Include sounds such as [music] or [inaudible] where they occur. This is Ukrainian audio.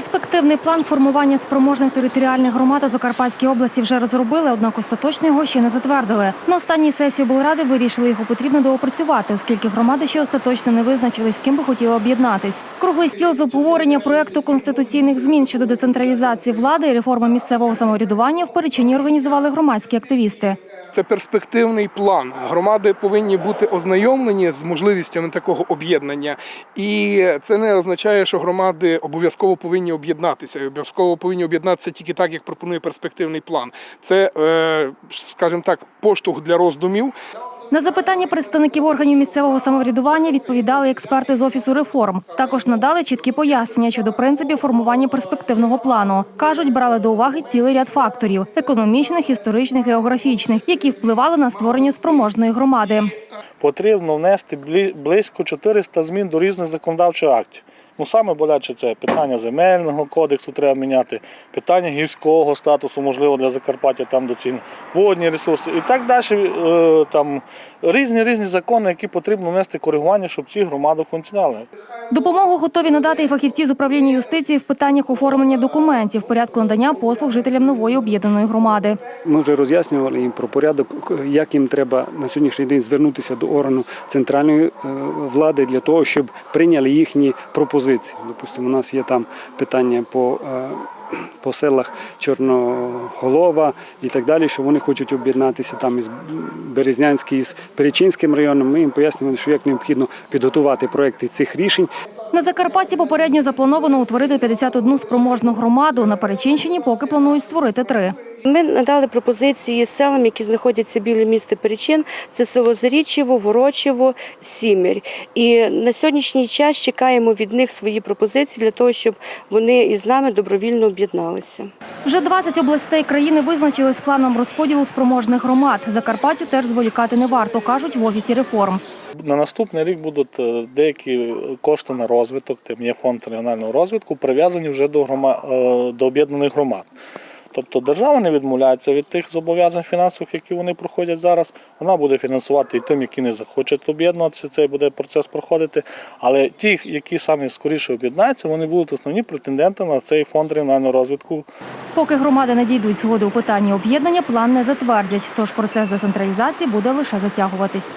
Перспективний план формування спроможних територіальних громад у Закарпатській області вже розробили, однак остаточно його ще не затвердили. На останній сесії облради вирішили його потрібно доопрацювати, оскільки громади ще остаточно не визначили, з ким би хотіли об'єднатись. Круглий стіл з обговорення проекту конституційних змін щодо децентралізації влади і реформи місцевого самоврядування в Перечині організували громадські активісти. Це перспективний план. Громади повинні бути ознайомлені з можливістями такого об'єднання, і це не означає, що громади обов'язково повинні об'єднатися. І Обов'язково повинні об'єднатися тільки так, як пропонує перспективний план. Це, е, скажімо так, поштовх для роздумів. На запитання представників органів місцевого самоврядування відповідали експерти з офісу реформ. Також надали чіткі пояснення щодо принципів формування перспективного плану. кажуть, брали до уваги цілий ряд факторів економічних, історичних, географічних, які впливали на створення спроможної громади. потрібно внести блі- близько 400 змін до різних законодавчих актів. Ну, саме боляче це питання земельного кодексу треба міняти, питання гірського статусу, можливо, для Закарпаття там доцільно, водні ресурси і так далі. Е, Там різні різні закони, які потрібно внести коригування, щоб ці громади функціонували. Допомогу готові надати і фахівці з управління юстиції в питаннях оформлення документів, порядку надання послуг жителям нової об'єднаної громади. Ми вже роз'яснювали їм про порядок, як їм треба на сьогоднішній день звернутися до органу центральної е, влади для того, щоб прийняли їхні пропозиції. Допустимо, у нас є там питання по, е, [clears throat] по селах Чорноголова і так далі, що вони хочуть об'єднатися там із Березнянським, із Перечинським районом. Ми їм пояснюємо, що як необхідно підготувати проекти цих рішень. На Закарпатті попередньо заплановано утворити 51 спроможну громаду. На Перечинщині поки планують створити три. Ми надали пропозиції селам, які знаходяться біля міста Перечин. Це село Зарічево, Ворочево, Сімір. І на сьогоднішній час чекаємо від них свої пропозиції для того, щоб вони із нами добровільно об'єдналися. Вже 20 областей країни визначили з планом розподілу спроможних громад. Закарпаттю теж зволікати не варто, кажуть в офісі реформ. На наступний рік будуть е, деякі кошти на розвиток, тим є фонд регіонального розвитку, прив'язані вже до, грома... е, до об'єднаних громад. Тобто держава не відмовляється від тих зобов'язань фінансових, які вони проходять зараз. Вона буде фінансувати і тим, які не захочуть об'єднуватися, цей буде процес проходити. Але ті, які самі скоріше об'єднаються, вони будуть основні претенденти на цей фонд регіонального розвитку. Поки громади не дійдуть згоди у питанні об'єднання, план не затвердять. Тож процес децентралізації буде лише затягуватись.